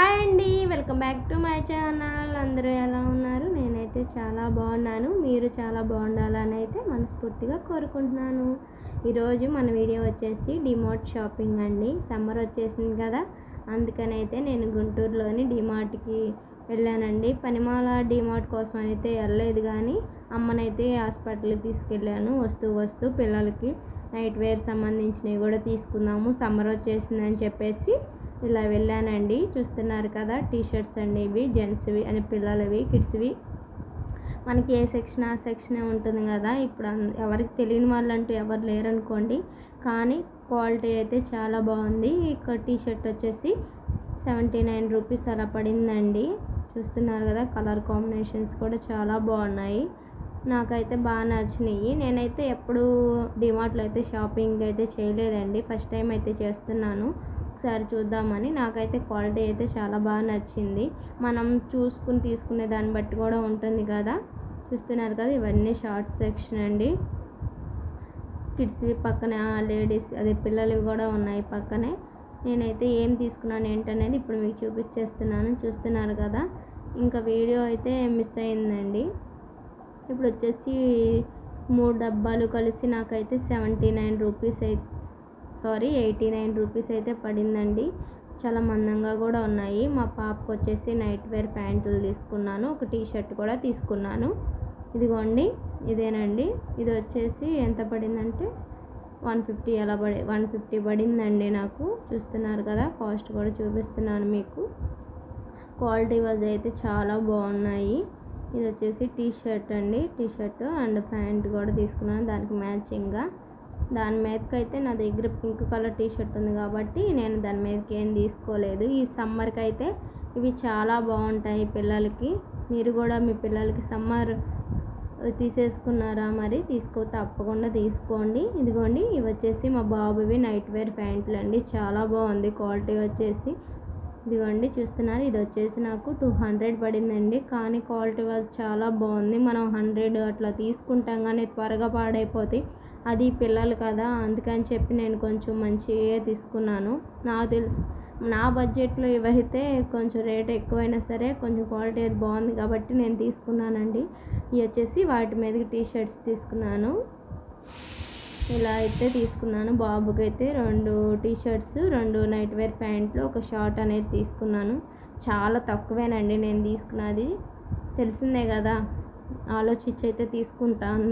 Hi అండి welcome back to my channel. అందరూ ఎలా ఉన్నారు? నేనైతే చాలా బాగున్నాను. మీరు చాలా బాగుండాలని అయితే మనస్ఫూర్తిగా కోరుకుంటున్నాను. ఈరోజు మన వీడియో వచ్చేసి డిమార్ట్ షాపింగ్ అండి. సమ్మర్ వచ్చేసింది కదా అందుకని అయితే నేను గుంటూరులోని డిమార్ట్కి వెళ్ళానండి. పనిమాల డిమార్ట్ కోసం అయితే వెళ్ళలేదు కానీ అమ్మనైతే హాస్పిటల్కి తీసుకెళ్ళాను. వస్తూ వస్తూ పిల్లలకి నైట్ వేర్ సంబంధించినవి కూడా తీసుకుందాము. సమ్మర్ వచ్చేసిందని చెప్పేసి ఇలా వెళ్ళానండి. చూస్తున్నారు కదా టీ షర్ట్స్ అండి ఇవి జెంట్స్వి అని పిల్లలవి కిడ్స్వి. మనకి ఏ సెక్షన్ ఆ సెక్షనే ఉంటుంది కదా. ఇప్పుడు ఎవరికి తెలియని వాళ్ళు అంటూ ఎవరు లేరనుకోండి. కానీ క్వాలిటీ అయితే చాలా బాగుంది. ఇక్కడ టీ షర్ట్ వచ్చేసి సెవెంటీ నైన్ రూపీస్ అలా పడిందండి. చూస్తున్నారు కదా కలర్ కాంబినేషన్స్ కూడా చాలా బాగున్నాయి. నాకైతే బాగా నచ్చినాయి. నేనైతే ఎప్పుడు డిమార్ట్లో అయితే షాపింగ్ అయితే చేయలేదండి. ఫస్ట్ టైం అయితే చేస్తున్నాను. ఒకసారి చూద్దామని నాకైతే క్వాలిటీ అయితే చాలా బాగా నచ్చింది. మనం చూసుకుని తీసుకునే దాన్ని బట్టి కూడా ఉంటుంది కదా. చూస్తున్నారు కదా ఇవన్నీ షార్ట్ సెక్షన్ అండి. కిడ్స్వి పక్కనే లేడీస్ అదే పిల్లలవి కూడా ఉన్నాయి పక్కనే. నేనైతే ఏం తీసుకున్నాను ఏంటనేది ఇప్పుడు మీకు చూపించేస్తున్నాను. చూస్తున్నారు కదా. ఇంకా వీడియో అయితే మిస్ అయిందండి. ఇప్పుడు వచ్చేసి మూడు డబ్బాలు కలిసి నాకైతే సెవెంటీ నైన్ రూపీస్ అయితే సారీ ఎయిటీ నైన్ రూపీస్ అయితే పడిందండి. చాలా మందంగా కూడా ఉన్నాయి. మా పాపకు వచ్చేసి నైట్ వేర్ ప్యాంటులు తీసుకున్నాను. ఒక టీ షర్ట్ కూడా తీసుకున్నాను. ఇదిగోండి ఇదేనండి. ఇది వచ్చేసి ఎంత పడిందంటే వన్ ఫిఫ్టీ అలా పడి వన్ ఫిఫ్టీ పడిందండి నాకు. చూస్తున్నారు కదా కాస్ట్ కూడా చూపిస్తున్నాను మీకు. క్వాలిటీ వైజ్ అయితే చాలా బాగున్నాయి. ఇది వచ్చేసి టీ షర్ట్ అండి. టీ షర్ట్ అండ్ ప్యాంట్ కూడా తీసుకున్నాను. దానికి మ్యాచింగ్గా. దాని మీదకి అయితే నా దగ్గర పింక్ కలర్ టీ షర్ట్ ఉంది కాబట్టి నేను దాని మీదకి ఏం తీసుకోలేదు. ఈ సమ్మర్కి అయితే ఇవి చాలా బాగుంటాయి పిల్లలకి. మీరు కూడా మీ పిల్లలకి సమ్మర్ తీసేసుకున్నారా మరి? తీసుకో తప్పకుండా తీసుకోండి. ఇదిగోండి ఇవి వచ్చేసి మా బాబువి నైట్ వేర్ ప్యాంట్లు అండి. చాలా బాగుంది క్వాలిటీ వచ్చేసి. ఇదిగోండి చూస్తున్నారు. ఇది వచ్చేసి నాకు టూ హండ్రెడ్ పడిందండి. కానీ క్వాలిటీ చాలా బాగుంది. మనం హండ్రెడ్ అట్లా తీసుకుంటాం కానీ త్వరగా పాడైపోతాయి. అది పిల్లలు కదా అందుకని చెప్పి నేను కొంచెం మంచివే తీసుకున్నాను. నాకు తెలుసు నా బడ్జెట్లో ఇవైతే కొంచెం రేట్ ఎక్కువైనా సరే కొంచెం క్వాలిటీ అది బాగుంది కాబట్టి నేను తీసుకున్నానండి. ఇవి వచ్చేసి వాటి మీదకి టీ షర్ట్స్ తీసుకున్నాను. ఇలా అయితే తీసుకున్నాను. బాబుకి అయితే రెండు టీ షర్ట్స్ రెండు నైట్ వేర్ ప్యాంట్లు ఒక షార్ట్ అనేది తీసుకున్నాను. చాలా తక్కువేనండి నేను తీసుకున్నది. తెలిసిందే కదా ఆలోచించి అయితే తీసుకుంటాను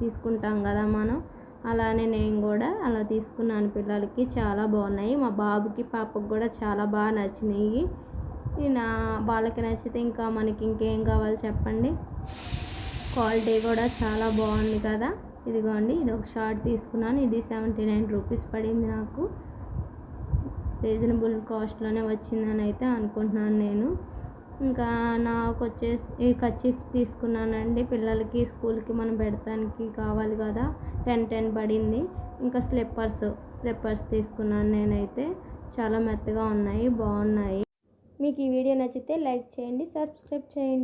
తీసుకుంటాం కదా మనం. అలానే నేను కూడా అలా తీసుకున్నాను. పిల్లలకి చాలా బాగున్నాయి. మా బాబుకి పాపకు కూడా చాలా బాగా నచ్చినాయి. నా వాళ్ళకి నచ్చితే ఇంకా మనకి ఇంకేం కావాలి చెప్పండి? క్వాలిటీ కూడా చాలా బాగుంది కదా. ఇదిగోండి ఇది ఒక షార్ట్ తీసుకున్నాను. ఇది సెవెంటీ నైన్ రూపీస్ పడింది నాకు. రీజనబుల్ కాస్ట్లోనే వచ్చిందని అయితే అనుకుంటున్నాను నేను. ఇంకా నాకు వచ్చేసి కచ్చిఫ్ తీసుకున్నానండి. పిల్లలకి స్కూల్కి మనం పెడతానికి కావాలి కదా. టెన్ టెన్ పడింది. ఇంకా స్లిప్పర్స్ స్లిప్పర్స్ తీసుకున్నాను నేనైతే. చాలా మెత్తగా ఉన్నాయి బాగున్నాయి. మీకు ఈ వీడియో నచ్చితే లైక్ చేయండి సబ్స్క్రైబ్ చేయండి.